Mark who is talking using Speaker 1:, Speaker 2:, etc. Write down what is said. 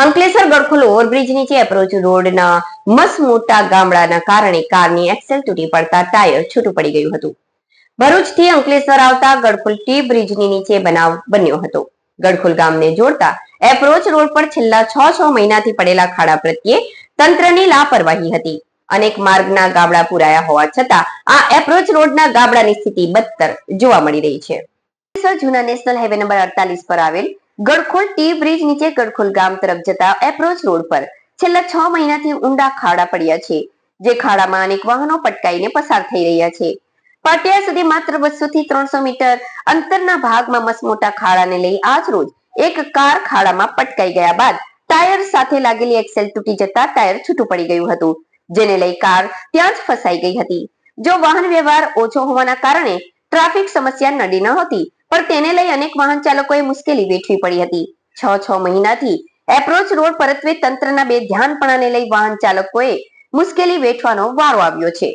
Speaker 1: Ankleshwar ગળખોલ overbridge નીચે approach રોડના મસ મોટા ગામડાના કારણે કારની એક્સેલ તૂટી પડતા ટાયર છૂટું પડી ગયું હતું. ભરૂચથી અંકલેશ્વર આવતા ગળખોલ ટી બ્રિજની નીચે બનાવ બન્યો હતો. ગળખોલ ગામને જોડતા એપ્રોચ રોડ પર છેલ્લા છ છ મહિનાથી પડેલા ખાડા પ્રત્યે તંત્રની લાપરવાહી હતી. અનેક માર્ગના ગાબડા પુરાયા હોવા છતાં આ એપ્રોચ રોડના ગાબડાની સ્થિતિ બદતર જોવા મળી રહી છે. જૂના નેશનલ હાઈવે નંબર અડતાલીસ પર આવેલ ગડખોલ ટી બ્રિજ નીચે ગડખોલ ગામ તરફ જતા એપ્રોચ રોડ પર છેલ્લા છ મહિનાથી ઊંડા ખાડા પડ્યા છે, જે ખાડામાં અનેક વાહનો પટકાઈને પસાર થઈ રહ્યા છે. પાટિયા સુધી માત્ર બસો થી ત્રણસો મીટર અંતરના ભાગમાં મસમોટા ખાડાને લઈ આજ રોજ એક કાર ખાડામાં પટકાઈ ગયા બાદ ટાયર સાથે લાગેલી એક્સેલ તૂટી જતા ટાયર છૂટું પડી ગયું હતું, જેને લઈ કાર ત્યાં જ ફસાઈ ગઈ હતી. જો વાહન વ્યવહાર ઓછો હોવાના કારણે ટ્રાફિક સમસ્યા નડી ન હતી પણ તેને લઈ અનેક વાહન ચાલકોએ મુશ્કેલી વેઠવી પડી હતી. છ છ મહિનાથી એપ્રોચ રોડ પરત્વે તંત્રના બે ધ્યાનપણાને લઈ વાહન ચાલકોએ મુશ્કેલી વેઠવાનો વારો આવ્યો છે.